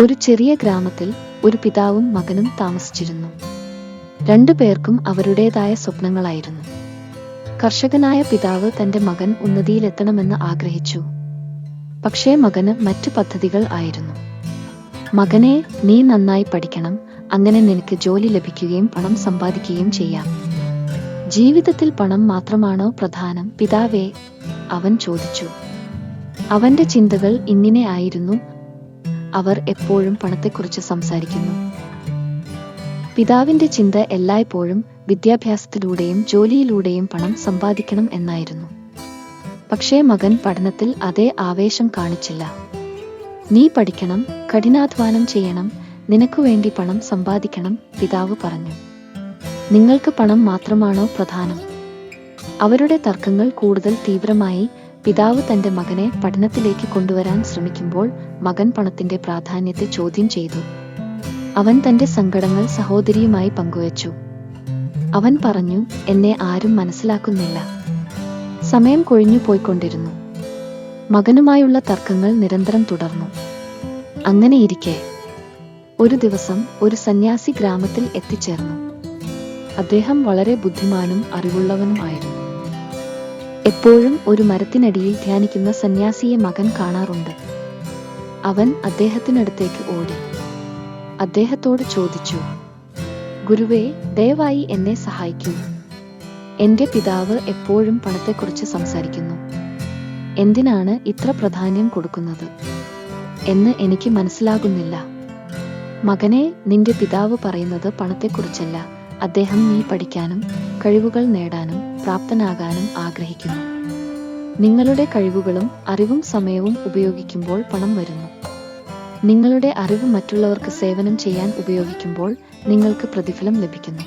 ഒരു ചെറിയ ഗ്രാമത്തിൽ ഒരു പിതാവും മകനും താമസിച്ചിരുന്നു. രണ്ടു പേർക്കും അവരുടേതായ സ്വപ്നങ്ങളായിരുന്നു. കർഷകനായ പിതാവ് തന്റെ മകൻ ഉന്നതിയിലെത്തണമെന്ന് ആഗ്രഹിച്ചു. പക്ഷേ മകന് മറ്റു പദ്ധതികൾ ആയിരുന്നു. മകനെ നീ നന്നായി പഠിക്കണം അങ്ങനെ നിനക്ക് ജോലി ലഭിക്കുകയും പണം സമ്പാദിക്കുകയും ചെയ്യാം. ജീവിതത്തിൽ പണം മാത്രമാണോ പ്രധാനം? പിതാവേ അവൻ ചോദിച്ചു. അവന്റെ ചിന്തകൾ ഇങ്ങനെ ആയിരുന്നു അവർ എപ്പോഴും പണത്തെക്കുറിച്ച് സംസാരിക്കുന്നു. പിതാവിന്റെ ചിന്ത എല്ലായ്പ്പോഴും വിദ്യാഭ്യാസത്തിലൂടെയും ജോലിയിലൂടെയും പണം സമ്പാദിക്കണം എന്നായിരുന്നു. പക്ഷേ മകൻ പഠനത്തിൽ അതേ ആവേശം കാണിച്ചില്ല. നീ പഠിക്കണം കഠിനാധ്വാനം ചെയ്യണം നിനക്കു വേണ്ടി പണം സമ്പാദിക്കണം പിതാവ് പറഞ്ഞു. നിങ്ങൾക്ക് പണം മാത്രമാണോ പ്രധാനം? അവരുടെ തർക്കങ്ങൾ കൂടുതൽ തീവ്രമായി പിതാവ് തന്റെ മകനെ പഠനത്തിലേക്ക് കൊണ്ടുവരാൻ ശ്രമിക്കുമ്പോൾ മകൻ പണത്തിന്റെ പ്രാധാന്യത്തെ ചോദ്യം ചെയ്തു. അവൻ തന്റെ സങ്കടങ്ങൾ സഹോദരിയുമായി പങ്കുവച്ചു. അവൻ പറഞ്ഞു എന്നെ ആരും മനസ്സിലാക്കുന്നില്ല. സമയം കൊഴിഞ്ഞു പോയിക്കൊണ്ടിരുന്നു. മകനുമായുള്ള തർക്കങ്ങൾ നിരന്തരം തുടർന്നു. അങ്ങനെയിരിക്കെ ഒരു ദിവസം ഒരു സന്യാസി ഗ്രാമത്തിൽ എത്തിച്ചേർന്നു. അദ്ദേഹം വളരെ ബുദ്ധിമാനും അറിവുള്ളവനുമായിരുന്നു. എപ്പോഴും ഒരു മരത്തിനടിയിൽ ധ്യാനിക്കുന്ന സന്യാസിയെ മകൻ കാണാറുണ്ട്. അവൻ അദ്ദേഹത്തിനടുത്തേക്ക് ഓടി. അദ്ദേഹത്തോട് ചോദിച്ചു ഗുരുവേ ദയവായി എന്നെ സഹായിക്കൂ. എന്റെ പിതാവ് എപ്പോഴും പണത്തെക്കുറിച്ച് സംസാരിക്കുന്നു. എന്തിനാണ് ഇത്ര പ്രാധാന്യം കൊടുക്കുന്നത്? എന്ന് എനിക്ക് മനസ്സിലാകുന്നില്ല. മകനെ നിന്റെ പിതാവ് പറയുന്നത് പണത്തെക്കുറിച്ചല്ല. അദ്ദേഹം നീ പഠിക്കാനും കഴിവുകൾ നേടാനും പ്രാപ്തനാകാനും ആഗ്രഹിക്കുന്നു. നിങ്ങളുടെ കഴിവുകളും അറിവും സമയവും ഉപയോഗിക്കുമ്പോൾ പണം വരുന്നു. നിങ്ങളുടെ അറിവ് മറ്റുള്ളവർക്ക് സേവനം ചെയ്യാൻ ഉപയോഗിക്കുമ്പോൾ നിങ്ങൾക്ക് പ്രതിഫലം ലഭിക്കുന്നു.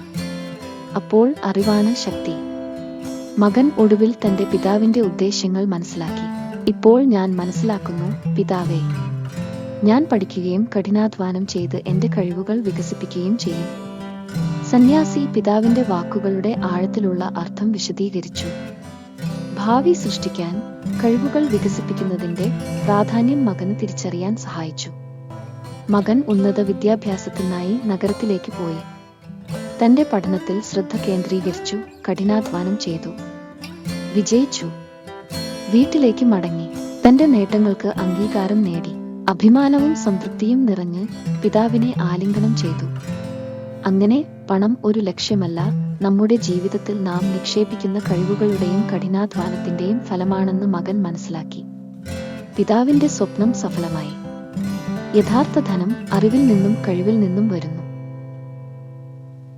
അപ്പോൾ അറിവാണ് ശക്തി. മകൻ ഒടുവിൽ തന്റെ പിതാവിന്റെ ഉദ്ദേശ്യങ്ങൾ മനസ്സിലാക്കി. ഇപ്പോൾ ഞാൻ മനസ്സിലാക്കുന്നു പിതാവേ ഞാൻ പഠിക്കുകയും കഠിനാധ്വാനം ചെയ്ത് എന്റെ കഴിവുകൾ വികസിപ്പിക്കുകയും ചെയ്യും. സന്യാസി പിതാവിന്റെ വാക്കുകളുടെ ആഴത്തിലുള്ള അർത്ഥം വിശദീകരിച്ചു. ഭാവി സൃഷ്ടിക്കാൻ കഴിവുകൾ വികസിപ്പിക്കുന്നതിന്റെ പ്രാധാന്യം മകന് തിരിച്ചറിയാൻ സഹായിച്ചു. മകൻ ഉന്നത വിദ്യാഭ്യാസത്തിനായി നഗരത്തിലേക്ക് പോയി. തന്റെ പഠനത്തിൽ ശ്രദ്ധ കേന്ദ്രീകരിച്ചു കഠിനാധ്വാനം ചെയ്തു. വിജയിച്ചു. വീട്ടിലേക്ക് മടങ്ങി. തന്റെ നേട്ടങ്ങൾക്ക് അംഗീകാരം നേടി. അഭിമാനവും സംതൃപ്തിയും നിറഞ്ഞ് പിതാവിനെ ആലിംഗനം ചെയ്തു. അങ്ങനെ പണം ഒരു ലക്ഷ്യമല്ല നമ്മുടെ ജീവിതത്തിൽ നാം നിക്ഷേപിക്കുന്ന കഴിവുകളുടെയും കഠിനാധ്വാനത്തിന്റെയും ഫലമാണെന്ന് മകൻ മനസ്സിലാക്കി. പിതാവിന്റെ സ്വപ്നം സഫലമായി. യഥാർത്ഥ ധനം അറിവിൽ നിന്നും കഴിവിൽ നിന്നും വരുന്നു.